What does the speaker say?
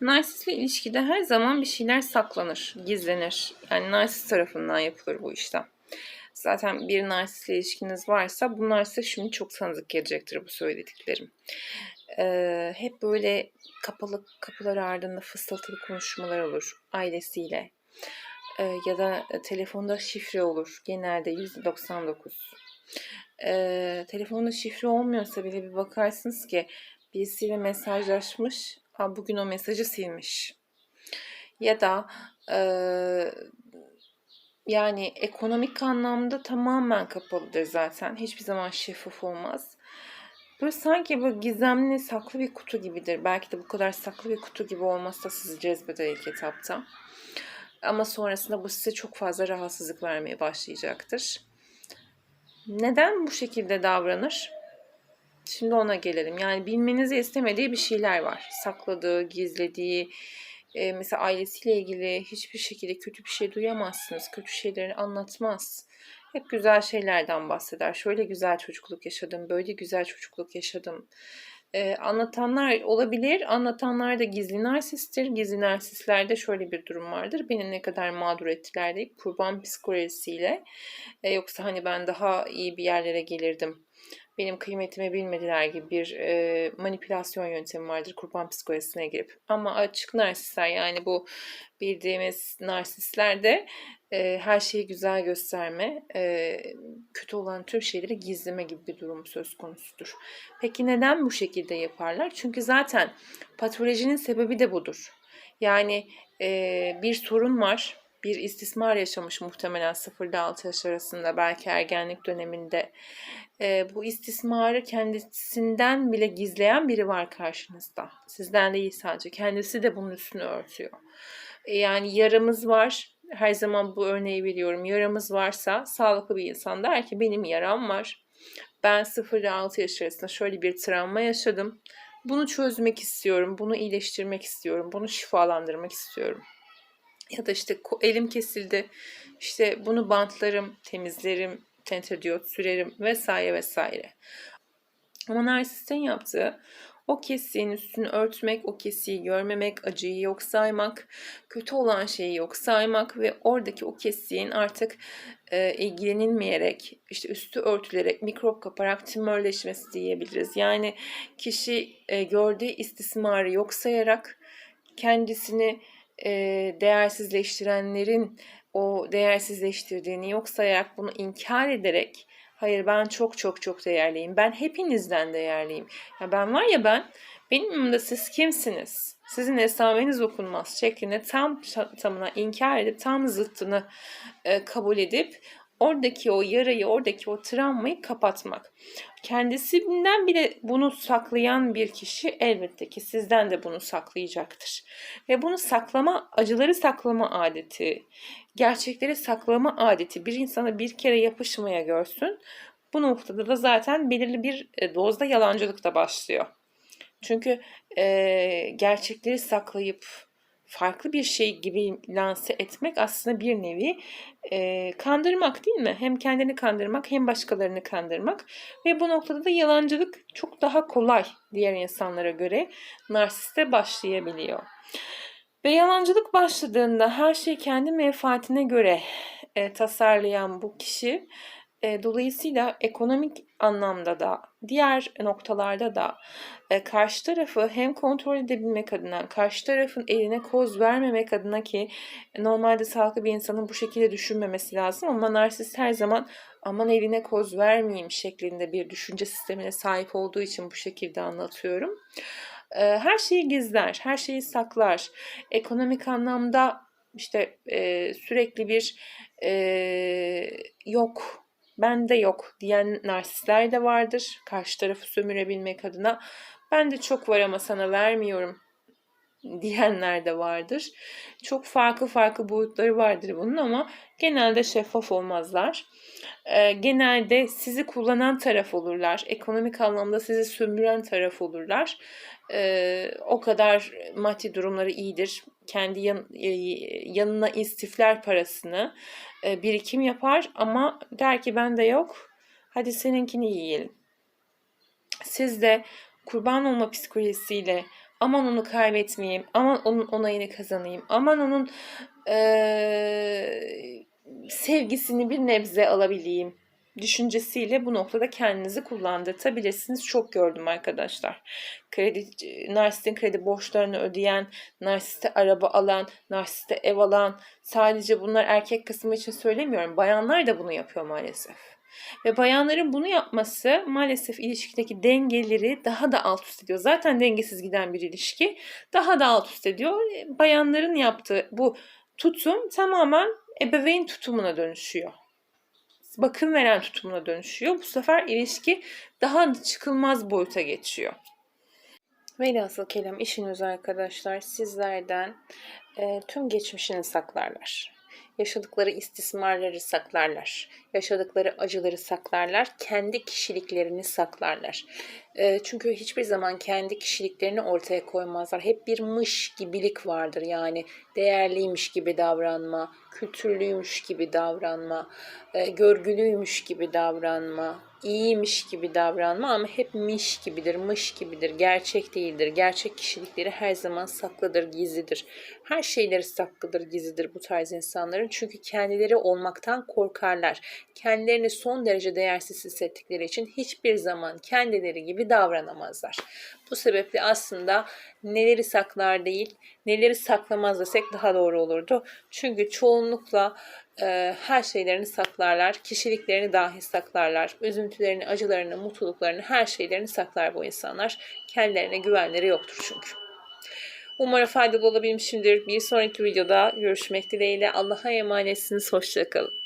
Narsistle ilişkide her zaman bir şeyler saklanır, gizlenir. Yani narsist tarafından yapılır bu işlem. Zaten bir narsistle ilişkiniz varsa bunlar size şimdi çok tanıdık gelecektir bu söylediklerim. Ee, hep böyle kapalı kapılar ardında fısıltılı konuşmalar olur ailesiyle. Ee, ya da telefonda şifre olur. Genelde %99. Ee, telefonda şifre olmuyorsa bile bir bakarsınız ki birisiyle mesajlaşmış. Ha, bugün o mesajı silmiş. Ya da e, yani ekonomik anlamda tamamen kapalıdır zaten. Hiçbir zaman şeffaf olmaz. Böyle sanki böyle gizemli, saklı bir kutu gibidir. Belki de bu kadar saklı bir kutu gibi olmazsa sizi cezbeder ilk etapta. Ama sonrasında bu size çok fazla rahatsızlık vermeye başlayacaktır. Neden bu şekilde davranır? Şimdi ona gelelim. Yani bilmenizi istemediği bir şeyler var. Sakladığı, gizlediği, e, mesela ailesiyle ilgili hiçbir şekilde kötü bir şey duyamazsınız. Kötü şeyleri anlatmaz. Hep güzel şeylerden bahseder. Şöyle güzel çocukluk yaşadım, böyle güzel çocukluk yaşadım. Ee, anlatanlar olabilir. Anlatanlar da gizli narsisttir. Gizli narsistlerde şöyle bir durum vardır. Beni ne kadar mağdur ettiler deyip kurban psikolojisiyle. E, yoksa hani ben daha iyi bir yerlere gelirdim benim kıymetimi bilmediler gibi bir e, manipülasyon yöntemi vardır kurban psikolojisine girip. Ama açık narsistler yani bu bildiğimiz narsistler de e, her şeyi güzel gösterme, e, kötü olan tüm şeyleri gizleme gibi bir durum söz konusudur. Peki neden bu şekilde yaparlar? Çünkü zaten patolojinin sebebi de budur. Yani e, bir sorun var, bir istismar yaşamış muhtemelen 0 ile 6 yaş arasında belki ergenlik döneminde. E, bu istismarı kendisinden bile gizleyen biri var karşınızda. Sizden değil sadece. Kendisi de bunun üstünü örtüyor. E, yani yaramız var. Her zaman bu örneği veriyorum. Yaramız varsa sağlıklı bir insan der ki benim yaram var. Ben 0 ile 6 yaş arasında şöyle bir travma yaşadım. Bunu çözmek istiyorum, bunu iyileştirmek istiyorum, bunu şifalandırmak istiyorum ya da işte elim kesildi işte bunu bantlarım, temizlerim, tenterdiyot sürerim vesaire vesaire. Ama narsistin yaptığı o kesiğin üstünü örtmek, o kesiği görmemek, acıyı yok saymak, kötü olan şeyi yok saymak ve oradaki o kesiğin artık e, ilgilenilmeyerek, işte üstü örtülerek, mikrop kaparak tümörleşmesi diyebiliriz. Yani kişi e, gördüğü istismarı yok sayarak kendisini e, değersizleştirenlerin o değersizleştirdiğini yok sayarak bunu inkar ederek hayır ben çok çok çok değerliyim. Ben hepinizden değerliyim. Ya ben var ya ben benim yanımda siz kimsiniz? Sizin esameniz okunmaz şeklinde tam tamına inkar edip tam zıttını e, kabul edip oradaki o yarayı, oradaki o travmayı kapatmak. Kendisinden bile bunu saklayan bir kişi elbette ki sizden de bunu saklayacaktır. Ve bunu saklama, acıları saklama adeti, gerçekleri saklama adeti bir insana bir kere yapışmaya görsün. Bu noktada da zaten belirli bir e, dozda yalancılık da başlıyor. Çünkü e, gerçekleri saklayıp farklı bir şey gibi lanse etmek aslında bir nevi e, kandırmak değil mi? Hem kendini kandırmak hem başkalarını kandırmak ve bu noktada da yalancılık çok daha kolay diğer insanlara göre narsiste başlayabiliyor. Ve yalancılık başladığında her şeyi kendi menfaatine göre e, tasarlayan bu kişi e, dolayısıyla ekonomik anlamda da diğer noktalarda da e, karşı tarafı hem kontrol edebilmek adına, karşı tarafın eline koz vermemek adına ki normalde sağlıklı bir insanın bu şekilde düşünmemesi lazım ama narsist her zaman aman eline koz vermeyeyim şeklinde bir düşünce sistemine sahip olduğu için bu şekilde anlatıyorum. E, her şeyi gizler, her şeyi saklar. Ekonomik anlamda işte e, sürekli bir e, yok bende yok diyen narsistler de vardır. Karşı tarafı sömürebilmek adına. Ben de çok var ama sana vermiyorum diyenler de vardır. Çok farklı farklı boyutları vardır bunun ama genelde şeffaf olmazlar. Ee, genelde sizi kullanan taraf olurlar. Ekonomik anlamda sizi sömüren taraf olurlar. Ee, o kadar maddi durumları iyidir. Kendi yan, e, yanına istifler parasını e, birikim yapar ama der ki bende yok. Hadi seninkini yiyelim. Siz de kurban olma psikolojisiyle aman onu kaybetmeyeyim, aman onun onayını kazanayım, aman onun eee, sevgisini bir nebze alabileyim düşüncesiyle bu noktada kendinizi kullandırtabilirsiniz. Çok gördüm arkadaşlar. Kredi, narsistin kredi borçlarını ödeyen, narsiste araba alan, narsiste ev alan, sadece bunlar erkek kısmı için söylemiyorum. Bayanlar da bunu yapıyor maalesef. Ve bayanların bunu yapması maalesef ilişkideki dengeleri daha da alt üst ediyor. Zaten dengesiz giden bir ilişki daha da alt üst ediyor. Bayanların yaptığı bu tutum tamamen ebeveyn tutumuna dönüşüyor. Bakım veren tutumuna dönüşüyor. Bu sefer ilişki daha çıkılmaz boyuta geçiyor. Velhasıl kelam işiniz arkadaşlar sizlerden e, tüm geçmişini saklarlar. Yaşadıkları istismarları saklarlar. Yaşadıkları acıları saklarlar. Kendi kişiliklerini saklarlar. E, çünkü hiçbir zaman kendi kişiliklerini ortaya koymazlar. Hep bir mış gibilik vardır. Yani değerliymiş gibi davranma, kültürlüymüş gibi davranma, e, görgülüymüş gibi davranma, iyiymiş gibi davranma ama hep miş gibidir, mış gibidir, gerçek değildir. Gerçek kişilikleri her zaman saklıdır, gizlidir. Her şeyleri saklıdır, gizlidir bu tarz insanların. Çünkü kendileri olmaktan korkarlar. Kendilerini son derece değersiz hissettikleri için hiçbir zaman kendileri gibi davranamazlar. Bu sebeple aslında neleri saklar değil, neleri saklamaz desek daha doğru olurdu. Çünkü çoğunlukla e, her şeylerini saklarlar, kişiliklerini dahi saklarlar, üzüntülerini, acılarını, mutluluklarını, her şeylerini saklar bu insanlar. Kendilerine güvenleri yoktur çünkü. Umarım faydalı olabilmişimdir. Bir sonraki videoda görüşmek dileğiyle. Allah'a emanetsiniz. Hoşçakalın.